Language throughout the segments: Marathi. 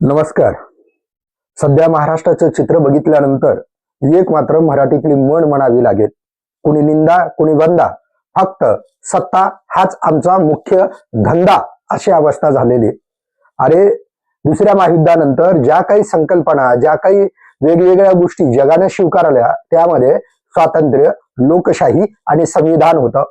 नमस्कार. सध्या महाराष्ट्राचं चित्र बघितल्यानंतर एक मात्र मराठीतली म्हण म्हणावी लागेल. कुणी निंदा कुणी वंदा फक्त सत्ता हाच आमचा मुख्य धंदा अशी अवस्था झालेली. अरे दुसऱ्या महायुद्धानंतर ज्या काही संकल्पना ज्या काही वेगवेगळ्या गोष्टी जगाने स्वीकारल्या त्यामध्ये स्वातंत्र्य लोकशाही आणि संविधान होतं.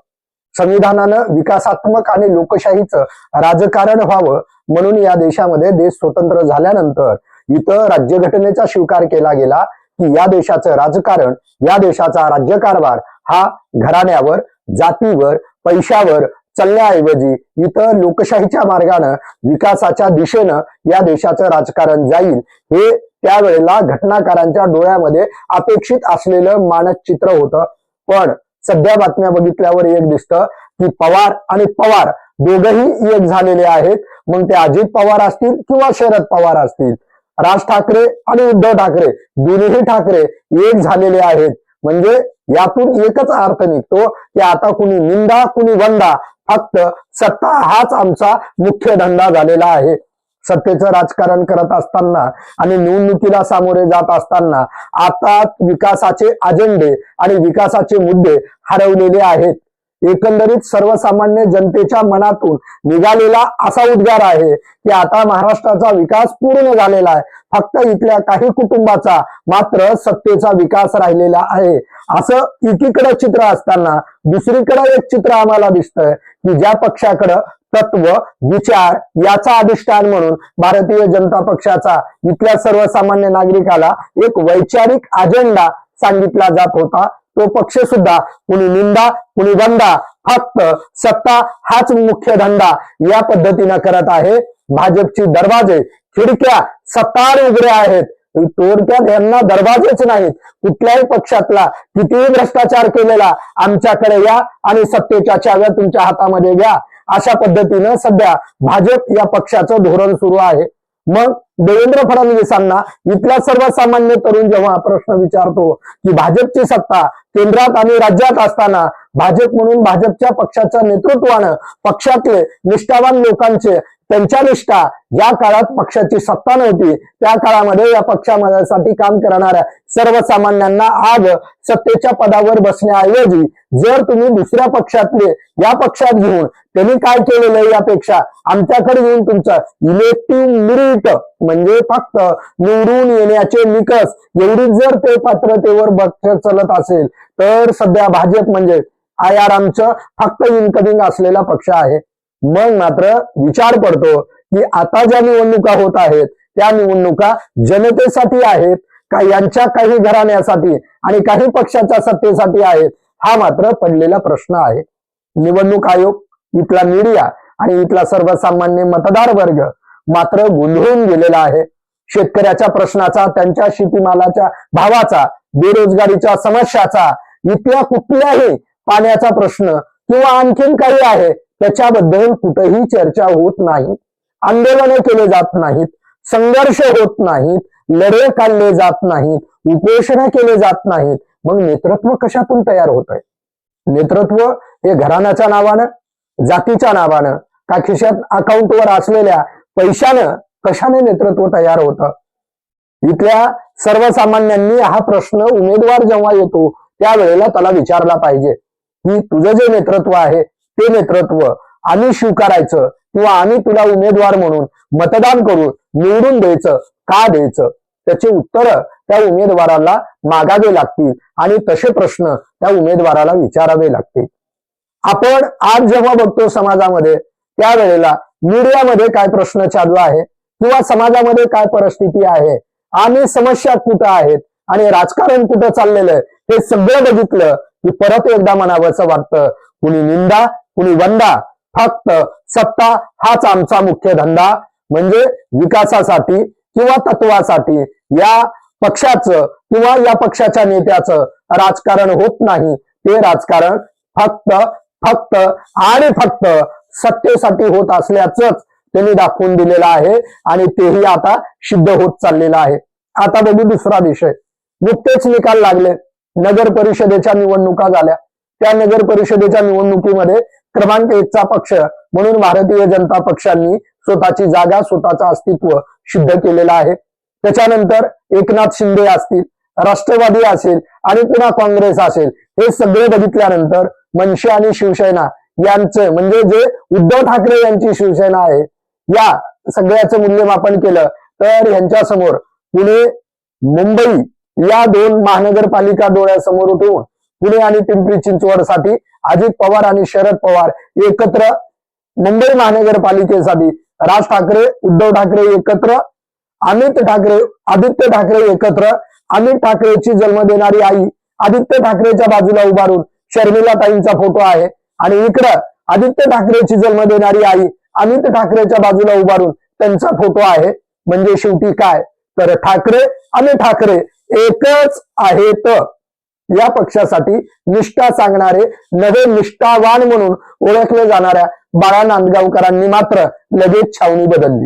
संविधानानं विकासात्मक आणि लोकशाहीचं राजकारण व्हावं म्हणून या देशामध्ये देश स्वतंत्र झाल्यानंतर इथं राज्यघटनेचा स्वीकार केला गेला की या देशाचं राजकारण या देशाचा राज्यकारभार हा घराण्यावर जातीवर पैशावर चालण्याऐवजी इथं लोकशाहीच्या मार्गानं विकासाच्या दिशेनं या देशाचं राजकारण जाईल हे त्यावेळेला घटनाकारांच्या डोळ्यामध्ये अपेक्षित असलेलं मानचित्र होतं. पण सध्या बातम्या बघितल्यावर एक दिसतं की पवार आणि पवार दोघही एक झालेले आहेत. मग ते अजित पवार असतील किंवा शरद पवार असतील. राज ठाकरे आणि उद्धव ठाकरे दोन्ही ठाकरे एक झालेले आहेत. म्हणजे यातून एकच अर्थ निघतो की आता कुणी निंदा कुणी वंदा फक्त सत्ता हाच आमचा मुख्य धंदा झालेला आहे. सत्तेचं राजकारण करत असताना आणि निवडणुकीला सामोरे जात असताना आता विकासाचे अजेंडे आणि विकासाचे मुद्दे हरवलेले आहेत. एकंदरीत सर्वसामान्य जनतेच्या मनातून निघालेला असा उद्गार आहे की आता महाराष्ट्राचा विकास पूर्ण झालेला आहे. फक्त इथल्या काही कुटुंबाचा मात्र सत्तेचा विकास राहिलेला आहे. असं एकीकडे चित्र असताना दुसरीकडे एक चित्र आम्हाला दिसतंय की ज्या पक्षाकडं तत्व विचार याचा अधिष्ठान म्हणून भारतीय जनता पक्षाचा इथल्या सर्वसामान्य नागरिकाला एक वैचारिक अजेंडा सांगितला जात होता. तो पक्ष सुद्धा कुणी निंदा कुणी बंदा फक्त सत्ता हाच मुख्य धंदा या पद्धतीनं करत आहे. भाजपची दरवाजे खिडक्या सत्तार उघड्या आहेत. तोडक्यात यांना दरवाजेच नाहीत. कुठल्याही पक्षातला कितीही भ्रष्टाचार केलेला आमच्याकडे या आणि सत्तेच्या चाव्या तुमच्या हातामध्ये घ्या. अशा पद्धतीनं सध्या भाजप या पक्षाचं धोरण सुरू आहे. मग देवेंद्र फडणवीसांना इथल्या सर्वसामान्य तरुण जेव्हा प्रश्न विचारतो की भाजपची सत्ता केंद्रात आणि राज्यात असताना भाजप म्हणून भाजपच्या पक्षाच्या नेतृत्वानं पक्षातले निष्ठावान लोकांचे त्यांच्या निष्ठा ज्या काळात पक्षाची सत्ता नव्हती त्या काळामध्ये या पक्षासाठी काम करणाऱ्या सर्वसामान्यांना आज सत्तेच्या पदावर बसण्याऐवजी जर तुम्ही दुसऱ्या पक्षातले या पक्षात घेऊन त्यांनी काय केलेलं आहे यापेक्षा आमच्याकडे येऊन तुमचं इलेक्टिव्ह मिरिट म्हणजे फक्त निवडून येण्याचे निकष एवढी जर ते पात्रतेवर पक्ष चलत असेल तर सध्या भाजप म्हणजे आयारामचं फक्त इन्कमिंग असलेला पक्ष आहे. मग मात्र विचार पडतो की आता ज्या निवडणुका होत आहेत त्या निवडणुका जनतेसाठी आहेत का यांच्या काही घराण्यासाठी आणि काही पक्षाच्या सत्तेसाठी आहेत हा मात्र पडलेला प्रश्न आहे. निवडणूक आयोग इथला मीडिया आणि इथला सर्वसामान्य मतदार वर्ग मात्र गोंधळून गेलेला आहे. शेतकऱ्याच्या प्रश्नाचा त्यांच्या शेतीमालाच्या भावाचा बेरोजगारीच्या समस्याचा इथल्या कुठल्याही पाण्याचा प्रश्न किंवा आणखीन काही आहे त्याच्याबद्दल कुठेही चर्चा होत नाही आंदोलने केले जात नाहीत संघर्ष होत नाहीत लढे काढले जात नाहीत उपोषण केले जात नाहीत. मग नेतृत्व कशातून तयार होत आहे नेतृत्व हे घराण्याच्या नावानं जातीच्या नावानं का खिशात अकाउंटवर असलेल्या पैशानं कशाने नेतृत्व तयार होतं? इथल्या सर्वसामान्यांनी हा प्रश्न उमेदवार जेव्हा येतो त्यावेळेला त्याला विचारला पाहिजे की तुझं जे नेतृत्व आहे ते नेतृत्व आम्ही स्वीकारायचं किंवा आम्ही तुला उमेदवार म्हणून मतदान करून निवडून द्यायचं का द्यायचं? त्याचे उत्तर त्या उमेदवाराला मागावे लागतील आणि तसे प्रश्न त्या उमेदवाराला विचारावे लागतील. आपण आज जेव्हा बघतो समाजामध्ये त्यावेळेला मीडियामध्ये काय प्रश्न चालू आहे किंवा समाजामध्ये काय परिस्थिती आहे आणि समस्या कुठं आहेत आणि राजकारण कुठं चाललेलं आहे हे सगळं बघितलं की परत एकदा म्हणावंसं वाटतं कुणी निंदा कुणी वंदा फक्त सत्ता हाच आमचा मुख्य धंदा. म्हणजे विकासासाठी किंवा तत्वासाठी या पक्षाचं किंवा या पक्षाच्या नेत्याचं राजकारण होत नाही. ते राजकारण फक्त फक्त आणि फक्त सत्तेसाठी होत असल्याचंच त्यांनी दाखवून दिलेलं आहे आणि तेही आता सिद्ध होत चाललेलं आहे. आता बघू दुसरा विषय. नुकतेच निकाल लागले. नगर परिषदेच्या निवडणुका झाल्या. त्या नगर परिषदेच्या निवडणुकीमध्ये क्रमांक एकचा पक्ष म्हणून भारतीय जनता पक्षांनी स्वतःची जागा स्वतःचं अस्तित्व सिद्ध केलेलं आहे. त्याच्यानंतर एकनाथ शिंदे असतील राष्ट्रवादी असेल आणि पुन्हा काँग्रेस असेल हे सगळे बघितल्यानंतर मनसे आणि शिवसेना यांचं म्हणजे जे उद्धव ठाकरे यांची शिवसेना आहे या सगळ्याचं मूल्यमापन केलं तर यांच्यासमोर पुणे मुंबई या दोन महानगरपालिका डोळ्यासमोर उठवून पुणे आणि पिंपरी चिंचवडसाठी अजित पवार आणि शरद पवार एकत्र मुंबई महानगरपालिकेसाठी. राज ठाकरे उद्धव ठाकरे एकत्र अमित ठाकरे आदित्य ठाकरे एकत्र. अमित ठाकरेची जन्म देणारी आई आदित्य ठाकरेच्या बाजूला उभारून शर्मिला ताईंचा फोटो आहे. आणि इकडं आदित्य ठाकरेची जन्म देणारी आई अमित ठाकरेच्या बाजूला उभारून त्यांचा फोटो आहे. म्हणजे शेवटी काय? तर ठाकरे आणि ठाकरे एकच आहेत. या पक्षासाठी निष्ठा सांगणारे नवे निष्ठावान म्हणून ओळखले जाणाऱ्या बाळा नांदगावकरांनी मात्र लगेच छावणी बदलली.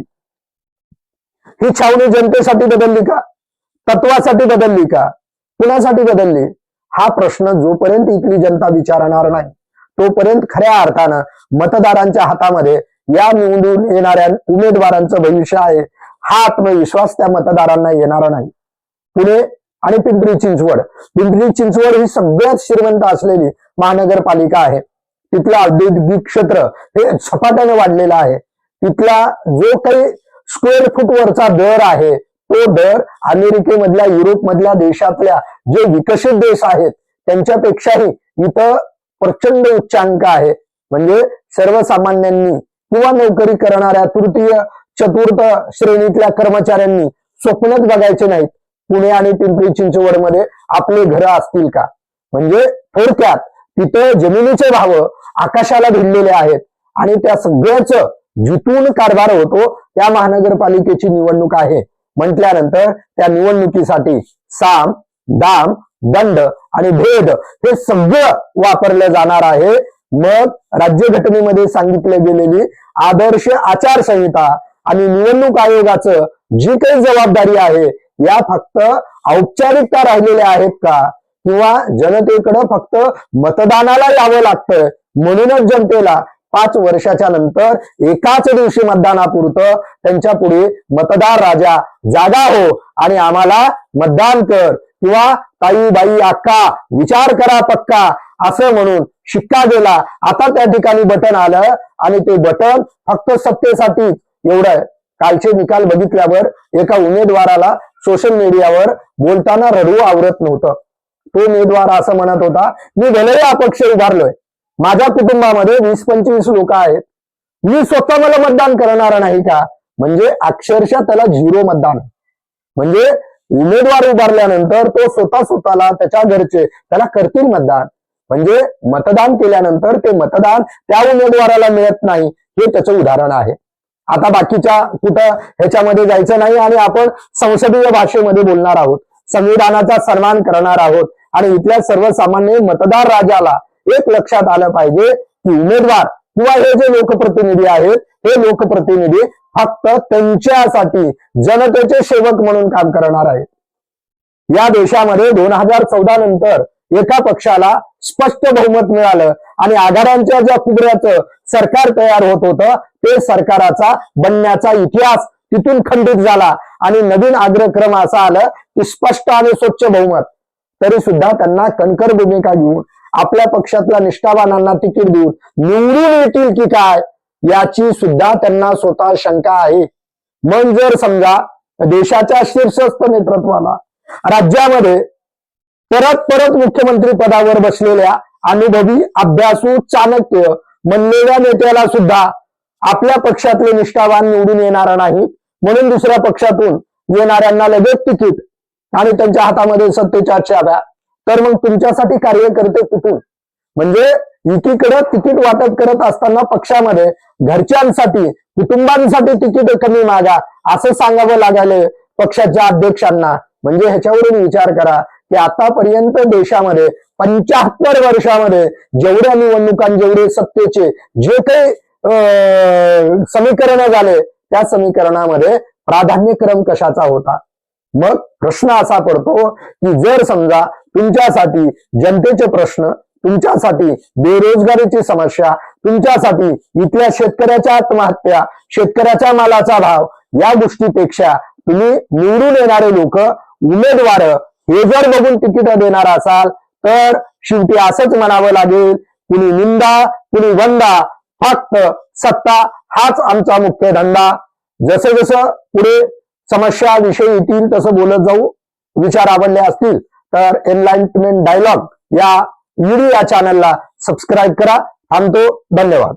ही छावणी जनतेसाठी बदलली का? तत्वासाठी बदलली का? कुणासाठी बदलली? हा प्रश्न जोपर्यंत इथली जनता विचारणार नाही तोपर्यंत खऱ्या अर्थानं मतदारांच्या हातामध्ये या निवडून येणाऱ्या उमेदवारांचं भविष्य आहे हा आत्मविश्वास त्या मतदारांना येणार नाही. पुणे आणि पिंपरी चिंचवड. पिंपरी चिंचवड ही सगळ्यात श्रीमंत असलेली महानगरपालिका आहे. तिथलं औद्योगिक क्षेत्र हे झपाट्याने वाढलेलं आहे. तिथला जो काही स्क्वेअर फूट वरचा दर आहे तो दर अमेरिकेमधल्या युरोपमधल्या देशातल्या जे विकसित देश आहेत त्यांच्यापेक्षाही इथं प्रचंड उच्चांक आहे. म्हणजे सर्वसामान्यांनी किंवा नोकरी करणाऱ्या तृतीय चतुर्थ श्रेणीतल्या कर्मचाऱ्यांनी स्वप्नच बघायचे नाहीत. पुणे आणि पिंपरी चिंचवडमध्ये आपले घरं असतील का? म्हणजे थोडक्यात तिथं जमिनीचे भाव आकाशाला भिडलेले आहेत आणि त्या सगळ्याच जुतून कारभार होतो त्या महानगरपालिकेची निवडणूक आहे. म्हटल्यानंतर त्या निवडणुकीसाठी साम दाम दंड आणि भेद हे सगळं वापरलं जाणार आहे. मग राज्यघटनेमध्ये सांगितले गेलेली आदर्श आचारसंहिता आणि निवडणूक आयोगाचं जी काही जबाबदारी आहे या फक्त औपचारिकता राहिलेल्या आहेत का? किंवा जनतेकडं फक्त मतदानाला यावं लागतं म्हणूनच जनतेला पाच वर्षाच्या नंतर एकाच दिवशी मतदानापुरतं त्यांच्या पुढे मतदार राजा जागा हो आणि आम्हाला मतदान कर. किंवा ताई बाई अक्का विचार करा पक्का असं म्हणून शिक्का गेला आता त्या ठिकाणी बटन आलं आणि ते बटन फक्त सत्तेसाठी एवढं कालचे निकाल बघितल्यावर एका उमेदवाराला सोशल मीडियावर बोलताना रडू आवरत नव्हतं. तो उमेदवार असं म्हणत होता मी भलेही अपक्ष उभारलोय. माझ्या कुटुंबामध्ये वीस पंचवीस लोक आहेत. मी स्वतः मला मतदान करणार नाही का? म्हणजे अक्षरशः त्याला झिरो मतदान. म्हणजे उमेदवार उभारल्यानंतर तो स्वतः स्वतःला त्याच्या घरचे त्याला करतील मतदान. म्हणजे मतदान केल्यानंतर ते मतदान त्या उमेदवाराला मिळत नाही हे त्याचं उदाहरण आहे. आता बाकीच्या कुठं ह्याच्यामध्ये जायचं नाही आणि आपण संसदीय भाषेमध्ये बोलणार आहोत. संविधानाचा सन्मान करणार आहोत. आणि इथल्या सर्वसामान्य मतदार राजाला एक लक्षात आलं पाहिजे की उमेदवार किंवा हे जे लोकप्रतिनिधी आहेत हे लोकप्रतिनिधी फक्त त्यांच्यासाठी जनतेचे सेवक म्हणून काम करणार आहेत. या देशामध्ये दोन हजार चौदा नंतर एका पक्षाला स्पष्ट बहुमत मिळालं. आणि आघाड्यांच्या ज्या कुबऱ्याचं सरकार तयार होत होतं ते सरकाराचा बनण्याचा इतिहास तिथून खंडित झाला. आणि नवीन अग्रक्रम असा आलं की स्पष्ट आणि स्वच्छ बहुमत. तरी सुद्धा त्यांना कणकर भूमिका घेऊन आपल्या पक्षातल्या निष्ठावानांना तिकीट देऊन निवडून येतील की काय याची सुद्धा त्यांना स्वतः शंका आहे. मग जर समजा देशाच्या शीर्षस्थ नेतृत्वाला राज्यामध्ये परत परत मुख्यमंत्री पदावर बसलेल्या अनुभवी अभ्यासू चाणक्य म्हणलेल्या नेत्याला सुद्धा आपल्या पक्षातले निष्ठावान निवडून येणार नाही म्हणून दुसऱ्या पक्षातून येणाऱ्यांना लगेच तिकीट आणि त्यांच्या हातामध्ये सत्तेच्या चाव्या. तर मग तुमच्यासाठी कार्यकर्ते कुठून? म्हणजे एकीकडे तिकीट वाटप करत असताना पक्षामध्ये घरच्यांसाठी कुटुंबांसाठी तिकीट कमी मागा असं सांगावं लागायला पक्षाच्या अध्यक्षांना. म्हणजे ह्याच्यावरून विचार करा. की आतापर्यंत देशामध्ये पंच्याहत्तर वर्षामध्ये जेवढ्या निवडणुकां जेवढे सत्तेचे जे काही समीकरण झाले त्या समीकरणामध्ये प्राधान्यक्रम कशाचा होता? मग प्रश्न असा पडतो की जर समजा तुमच्यासाठी जनतेचे प्रश्न तुमच्यासाठी बेरोजगारीची समस्या तुमच्यासाठी इथल्या शेतकऱ्याच्या आत्महत्या शेतकऱ्याच्या मालाचा भाव या गोष्टीपेक्षा तुम्ही निवडून येणारे लोक उमेदवार हे जर बघून तिकीट देणार असाल तर शेवटी असंच म्हणावं लागेल कुणी निंदा कुणी वंदा फक्त सत्ता हाच आमचा मुख्य धंदा. जसं जसं पुढे समस्या विषय येतील तसं बोलत जाऊ. विचार आवडले असतील तर एनलाइनमेंट डायलॉग या व्हिडिओ या चॅनलला सबस्क्राईब करा. थांबतो. धन्यवाद.